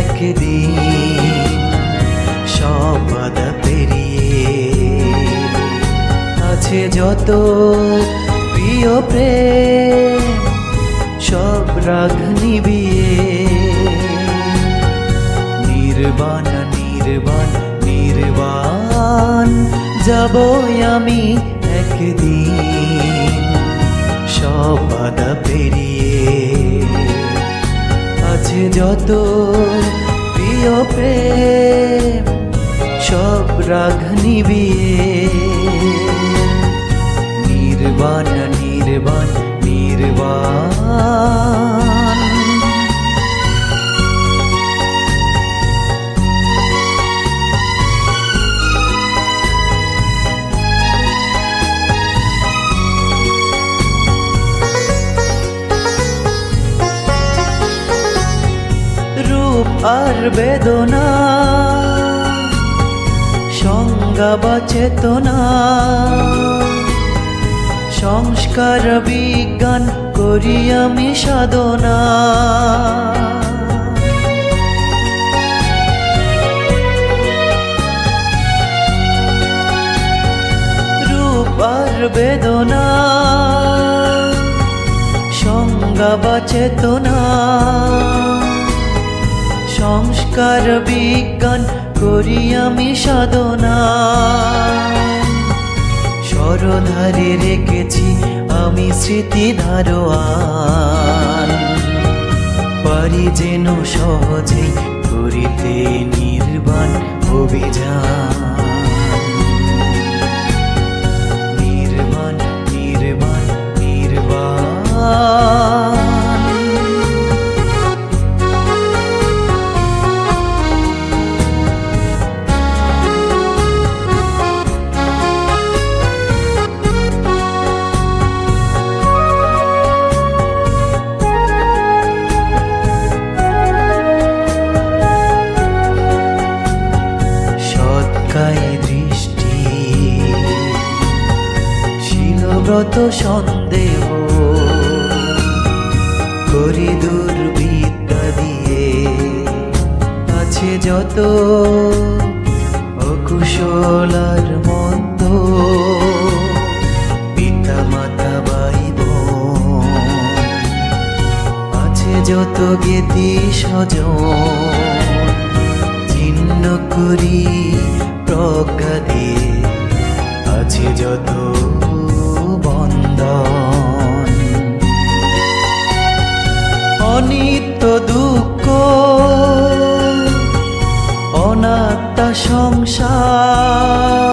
একদিন সব বাধা পেরিয়ে। আছে যত প্রিয় প্রেম, সব রাগ নিবিয়ে। নির্বাণ নির্বাণ নির্বাণ যাব আমি একদিন সব পেরিয়ে। যত প্রিয় প্রেম সব রাগ নিবিয়ে। নির্বাণ নির্বাণ নির্বাণ। আর বেদনা সংজ্ঞা বা চেতনা সংস্কার বিজ্ঞান করি আমি সাধনা। বেদনা সংজ্ঞা বা চেতনা সংস্কার বিজ্ঞান করি আমি সাধনা। সরধারে রেখেছি আমি স্মৃতি ধারোয়ান পারি যেন সহজেই শিলব্রত সন্দেহ। করি দুর্বিদ্যা দিয়ে আছে যত অকুশল আর মন্দ পিতা মাতা ভাই বোন আছে যত গেতি সজ চিহ্ন করি প্রজ্ঞা দিয়ে আছে যত